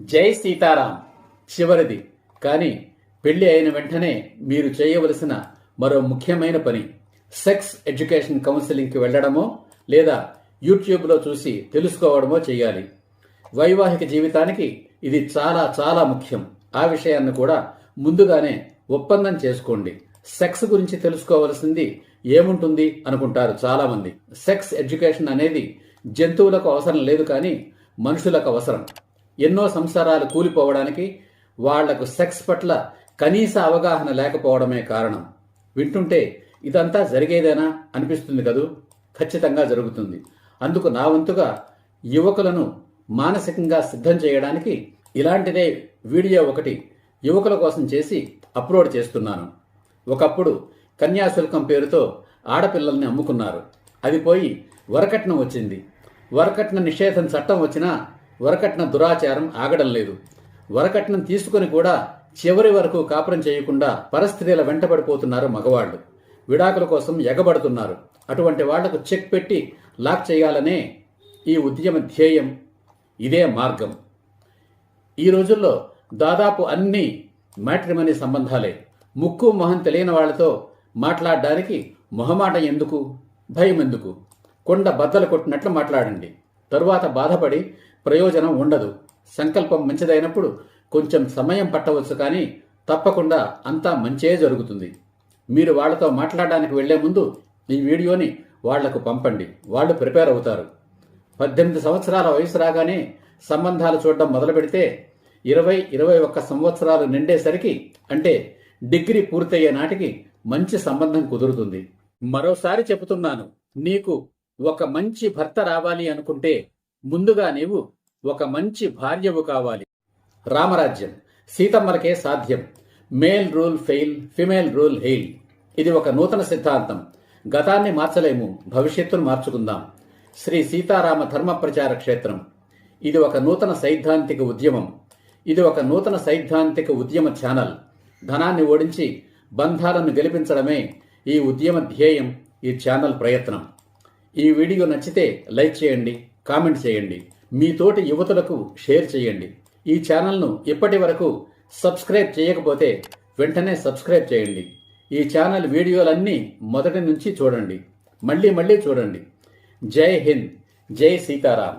జై సీతారాం చివరిది. కానీ పెళ్ళి అయిన వెంటనే మీరు చేయవలసిన మరో ముఖ్యమైన పని సెక్స్ ఎడ్యుకేషన్ కౌన్సిలింగ్కి వెళ్ళడమో లేదా యూట్యూబ్లో చూసి తెలుసుకోవడమో చేయాలి. వైవాహిక జీవితానికి ఇది చాలా చాలా ముఖ్యం. ఆ విషయాన్ని కూడా ముందుగానే ఒప్పందం చేసుకోండి. సెక్స్ గురించి తెలుసుకోవలసింది ఏముంటుంది అనుకుంటారు చాలామంది. సెక్స్ ఎడ్యుకేషన్ అనేది జంతువులకు అవసరం లేదు కానీ మనుషులకు అవసరం. ఎన్నో సంసారాలు కూలిపోవడానికి వాళ్ళకు సెక్స్ పట్ల కనీస అవగాహన లేకపోవడమే కారణం. వింటుంటే ఇదంతా జరిగేదేనా అనిపిస్తుంది కదూ? ఖచ్చితంగా జరుగుతుంది. అందుకు నా వంతుగా యువకులను మానసికంగా సిద్ధం చేయడానికి ఇలాంటిదే వీడియో ఒకటి యువకుల కోసం చేసి అప్లోడ్ చేస్తున్నాను. ఒకప్పుడు కన్యాశుల్కం పేరుతో ఆడపిల్లల్ని అమ్ముకున్నారు. అది పోయి వరకట్నం వచ్చింది. వరకట్న నిషేధం చట్టం వచ్చినా వరకట్న దురాచారం ఆగడం లేదు. వరకట్నం తీసుకుని కూడా చివరి వరకు కాపురం చేయకుండా పరిస్థితుల వెంటబడిపోతున్నారు మగవాళ్ళు. విడాకుల కోసం ఎగబడుతున్నారు. అటువంటి వాళ్ళకు చెక్ పెట్టి లాక్ చేయాలనే ఈ ఉద్యమ ధ్యేయం ఇదే మార్గం. ఈ రోజుల్లో దాదాపు అన్ని మ్యాట్రిమనీ సంబంధాలే. ముక్కు మొహం తెలియని వాళ్ళతో మాట్లాడడానికి మొహమాట ఎందుకు? భయం ఎందుకు? కొండ బద్దలు కొట్టినట్లు మాట్లాడండి. తరువాత బాధపడి ప్రయోజనం ఉండదు. సంకల్పం మంచిదైనప్పుడు కొంచెం సమయం పట్టవచ్చు కానీ తప్పకుండా అంతా మంచే జరుగుతుంది. మీరు వాళ్ళతో మాట్లాడడానికి వెళ్ళే ముందు ఈ వీడియోని వాళ్ళకు పంపండి. వాళ్ళు ప్రిపేర్ అవుతారు. పద్దెనిమిది సంవత్సరాల వయసు రాగానే సంబంధాలు చూడడం మొదలు పెడితే ఇరవై ఇరవై ఒక్క సంవత్సరాలు నిండేసరికి అంటే డిగ్రీ పూర్తయ్యే నాటికి మంచి సంబంధం కుదురుతుంది. మరోసారి చెబుతున్నాను నీకు ఒక మంచి భర్త రావాలి అనుకుంటే ముందుగా నీవు ఒక మంచి భార్యవు కావాలి. రామరాజ్యం సీతమ్మలకే సాధ్యం. Male rule fail female rule hail. ఇది ఒక నూతన సిద్ధాంతం. గతాన్ని మార్చలేము భవిష్యత్తును మార్చుకుందాం. శ్రీ సీతారామ ధర్మ ప్రచార క్షేత్రం. ఇది ఒక నూతన సైద్ధాంతిక ఉద్యమం. ఇది ఒక నూతన సైద్ధాంతిక ఉద్యమ ఛానల్. ధనాన్ని ఓడించి బంధాలను గెలిపించడమే ఈ ఉద్యమ ధ్యేయం ఈ ఛానల్ ప్రయత్నం. ఈ వీడియో నచ్చితే లైక్ చేయండి. కామెంట్ చేయండి. మీ తోటి యువతులకు షేర్ చేయండి. ఈ ఛానల్ను ఇప్పటి వరకు సబ్స్క్రైబ్ చేయకపోతే వెంటనే సబ్స్క్రైబ్ చేయండి. ఈ ఛానల్ వీడియోలన్నీ మొదటి నుంచి చూడండి. మళ్ళీ మళ్ళీ చూడండి. జై హింద్. జై సీతారాం.